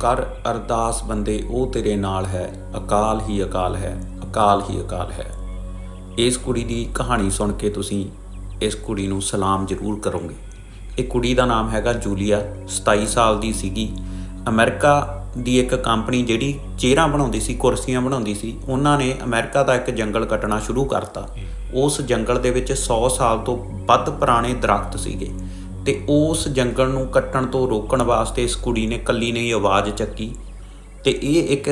ਕਰ ਅਰਦਾਸ ਬੰਦੇ ਉਹ ਤੇਰੇ ਨਾਲ ਹੈ। ਅਕਾਲ ਹੀ ਅਕਾਲ ਹੈ ਅਕਾਲ ਹੀ ਅਕਾਲ ਹੈ। ਇਸ ਕੁੜੀ ਦੀ ਕਹਾਣੀ ਸੁਣ ਕੇ ਤੁਸੀਂ ਇਸ ਕੁੜੀ ਨੂੰ ਸਲਾਮ ਜ਼ਰੂਰ ਕਰੋਗੇ। ਇਹ ਕੁੜੀ ਦਾ ਨਾਮ ਹੈਗਾ ਜੂਲੀਆ 27 ਸਾਲ ਦੀ ਸੀਗੀ। ਅਮਰੀਕਾ ਦੀ ਇੱਕ ਕੰਪਨੀ ਜਿਹੜੀ ਚੇਅਰਾਂ ਬਣਾਉਂਦੀ ਸੀ ਕੁਰਸੀਆਂ ਬਣਾਉਂਦੀ ਸੀ ਉਹਨਾਂ ਨੇ ਅਮਰੀਕਾ ਦਾ ਇੱਕ ਜੰਗਲ ਕੱਟਣਾ ਸ਼ੁਰੂ ਕਰਤਾ। ਉਸ ਜੰਗਲ ਦੇ ਵਿੱਚ 100 ਸਾਲ ਤੋਂ ਵੱਧ ਪੁਰਾਣੇ ਦਰਖਤ ਸੀਗੇ। ਤੇ ਉਸ ਜੰਗਲ ਨੂੰ ਕੱਟਣ ਤੋਂ ਰੋਕਣ ਵਾਸਤੇ ਇਸ ਕੁੜੀ ਨੇ ਕੱਲੀ ਨੇ ਹੀ ਆਵਾਜ਼ ਚੱਕੀ ਤੇ ਇਹ ਇੱਕ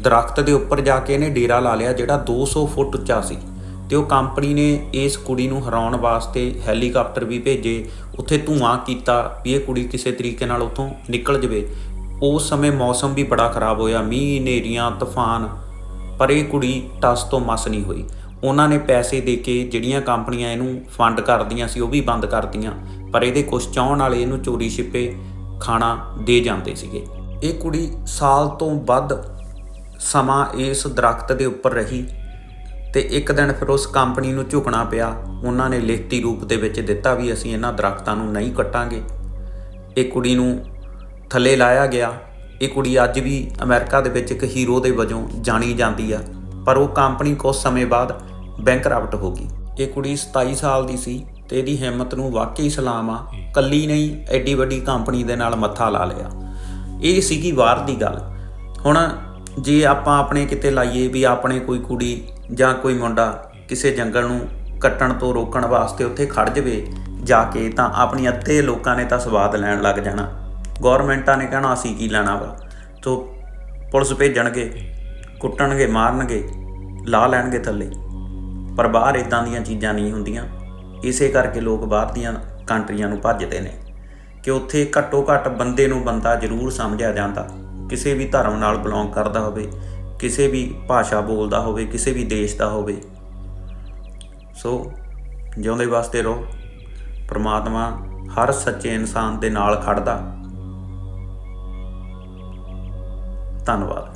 ਦਰਖਤ ਦੇ ਉੱਪਰ ਜਾ ਕੇ ਇਹਨੇ ਡੇਰਾ ਲਾ ਲਿਆ ਜਿਹੜਾ 200 ਫੁੱਟ ਉੱਚਾ ਸੀ ਤੇ ਉਹ ਕੰਪਨੀ ਨੇ ਇਸ ਕੁੜੀ ਨੂੰ ਹਰਾਉਣ ਵਾਸਤੇ ਹੈਲੀਕਾਪਟਰ ਵੀ ਭੇਜੇ, ਉੱਥੇ ਧੂਆਂ ਕੀਤਾ ਵੀ ਇਹ ਕੁੜੀ ਕਿਸੇ ਤਰੀਕੇ ਨਾਲ ਉੱਥੋਂ ਨਿਕਲ ਜਵੇ। ਉਸ ਸਮੇਂ ਮੌਸਮ ਵੀ ਬੜਾ ਖਰਾਬ ਹੋਇਆ, ਮੀਂਹ, ਹਨੇਰੀਆਂ, ਤੂਫਾਨ, ਪਰ ਇਹ ਕੁੜੀ ਟਸ ਤੋਂ ਮਸ ਨਹੀਂ ਹੋਈ। ਉਹਨਾਂ ਨੇ ਪੈਸੇ ਦੇ ਕੇ ਜਿਹੜੀਆਂ ਕੰਪਨੀਆਂ ਇਹਨੂੰ ਫੰਡ ਕਰਦੀਆਂ ਸੀ ਉਹ ਵੀ ਬੰਦ ਕਰਤੀਆਂ। ਪਰ ਇਹਦੇ ਕੁਝ ਚਾਹਣ ਵਾਲੇ ਇਹਨੂੰ ਚੋਰੀ ਛਿਪੇ ਖਾਣਾ ਦੇ ਜਾਂਦੇ ਸੀਗੇ। ਇਹ ਕੁੜੀ ਸਾਲ ਤੋਂ ਵੱਧ ਸਮਾਂ ਇਸ ਦਰਖਤ ਦੇ ਉੱਪਰ ਰਹੀ ਤੇ ਇੱਕ ਦਿਨ ਫਿਰ ਉਸ ਕੰਪਨੀ ਨੂੰ ਝੁਕਣਾ ਪਿਆ। ਉਹਨਾਂ ਨੇ ਲਿਖਤੀ ਰੂਪ ਦੇ ਵਿੱਚ ਦਿੱਤਾ ਵੀ ਅਸੀਂ ਇਹਨਾਂ ਦਰਖਤਾਂ ਨੂੰ ਨਹੀਂ ਕੱਟਾਂਗੇ। ਇਹ ਕੁੜੀ ਨੂੰ ਥੱਲੇ ਲਾਇਆ ਗਿਆ। ਇਹ ਕੁੜੀ ਅੱਜ ਵੀ ਅਮਰੀਕਾ ਦੇ ਵਿੱਚ ਇੱਕ ਹੀਰੋ ਦੇ ਵਜੋਂ ਜਾਣੀ ਜਾਂਦੀ ਆ। ਪਰ ਉਹ ਕੰਪਨੀ ਕੁਝ ਸਮੇਂ ਬਾਅਦ ਬੈਂਕਰਪਟ ਹੋ ਗਈ। ਇਹ ਕੁੜੀ 27 ਸਾਲ ਦੀ ਸੀ। ਤੇ ਇਹਦੀ ਹਿੰਮਤ ਨੂੰ ਵਾਕਈ ਸਲਾਮ ਆ। ਕੱਲੀ ਨਹੀਂ ਐਡੀ ਵੱਡੀ ਕੰਪਨੀ ਦੇ ਨਾਲ ਮੱਥਾ ਲਾ ਲਿਆ। ਇਹ ਸੀਗੀ ਬਾਹਰ ਦੀ ਗੱਲ। ਹੁਣ ਜੇ ਆਪਾਂ ਆਪਣੇ ਕਿਤੇ ਲਾਈਏ ਵੀ ਆਪਣੇ ਕੋਈ ਕੁੜੀ ਜਾਂ ਕੋਈ ਮੁੰਡਾ ਕਿਸੇ ਜੰਗਲ ਨੂੰ ਕੱਟਣ ਤੋਂ ਰੋਕਣ ਵਾਸਤੇ ਉੱਥੇ ਖੜ ਜਵੇ ਜਾ ਕੇ ਤਾਂ ਆਪਣੀ ਅੱਧੇ ਲੋਕਾਂ ਨੇ ਤਾਂ ਸਵਾਦ ਲੈਣ ਲੱਗ ਜਾਣਾ। ਗਵਰਨਮੈਂਟਾਂ ਨੇ ਕਹਿਣਾ ਅਸੀਂ ਕੀ ਲੈਣਾ ਵਾ? ਤੋ ਪੁਲਿਸ ਭੇਜਣਗੇ ਕੁੱਟਣਗੇ ਮਾਰਨਗੇ ਲਾ ਲੈਣਗੇ ਥੱਲੇ। ਪਰ ਬਾਹਰ ਇਦਾਂ ਦੀਆਂ ਚੀਜ਼ਾਂ ਨਹੀਂ ਹੁੰਦੀਆਂ। ਇਸੇ ਕਰਕੇ ਲੋਕ ਬਾਹਰ ਦੀਆਂ ਕੰਟਰੀਆਂ ਨੂੰ ਭੱਜਦੇ ਨੇ ਕਿ ਉੱਥੇ ਘੱਟੋ ਘੱਟ ਬੰਦੇ ਨੂੰ ਬੰਦਾ ਜ਼ਰੂਰ ਸਮਝਿਆ ਜਾਂਦਾ। ਕਿਸੇ ਵੀ ਧਰਮ ਨਾਲ ਬਿਲੋਂਗ ਕਰਦਾ ਹੋਵੇ, ਕਿਸੇ ਵੀ ਭਾਸ਼ਾ ਬੋਲਦਾ ਹੋਵੇ, ਕਿਸੇ ਵੀ ਦੇਸ਼ ਦਾ ਹੋਵੇ। ਸੋ ਜਿਉਂਦੇ ਵਾਸਤੇ ਰਹੋ। ਪ੍ਰਮਾਤਮਾ ਹਰ ਸੱਚੇ ਇਨਸਾਨ ਦੇ ਨਾਲ ਖੜਦਾ ਧੰਨਵਾਦ।